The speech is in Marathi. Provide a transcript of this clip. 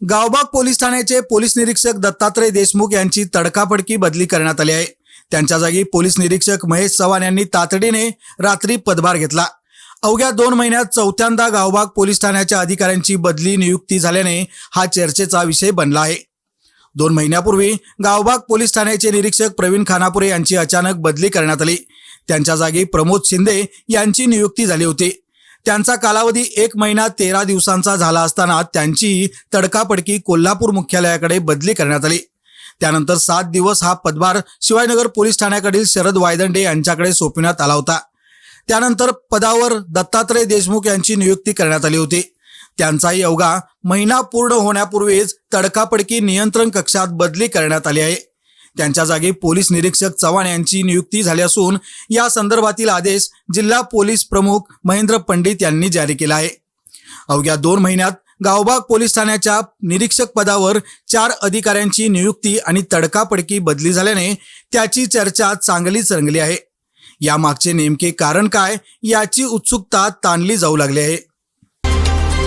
गावबाग पोलीस ठाण्याचे पोलीस निरीक्षक दत्तात्रय देशमुख यांची तडकाफडकी बदली करण्यात आली आहे. त्यांच्या जागी पोलीस निरीक्षक महेश चव्हाण यांनी तातडीने रात्री पदभार घेतला. अवघ्या दोन महिन्यात चौथ्यांदा गावबाग पोलीस ठाण्याच्या अधिकाऱ्यांची बदली नियुक्ती झाल्याने हा चर्चेचा विषय बनला आहे. दोन महिन्यापूर्वी गावबाग पोलीस ठाण्याचे निरीक्षक प्रवीण खानापुरे यांची अचानक बदली करण्यात आली. त्यांच्या जागी प्रमोद शिंदे यांची नियुक्ती झाली होती. त्यांचा कालावधी एक महिना तेरा दिवसांचा झाला असताना त्यांची तडकापडकी कोल्हापूर मुख्यालयाकडे बदली करण्यात आली. त्यानंतर सात दिवस हा पदभार शिवाजीनगर पोलीस ठाण्याकडील शरद वायदंडे यांच्याकडे सोपविण्यात आला होता. त्यानंतर पदावर दत्तात्रय देशमुख यांची नियुक्ती करण्यात आली होती. त्यांचाही अवघा महिना पूर्ण होण्यापूर्वीच तडकापडकी नियंत्रण कक्षात बदली करण्यात आली आहे. त्यांच्या जागी पोलीस निरीक्षक चव्हाण यांची नियुक्ती झाली असून या संदर्भातील आदेश जिल्हा पोलीस प्रमुख महेंद्र पंडित यांनी जारी केला आहे. अवघ्या दोन महिन्यात गावबाग पोलीस ठाण्याच्या निरीक्षक पदावर चार अधिकाऱ्यांची नियुक्ती आणि तडकापडकी बदली झाल्याने त्याची चर्चा चांगलीच रंगली आहे. यामागचे नेमके कारण काय याची उत्सुकता ताणली जाऊ लागली आहे.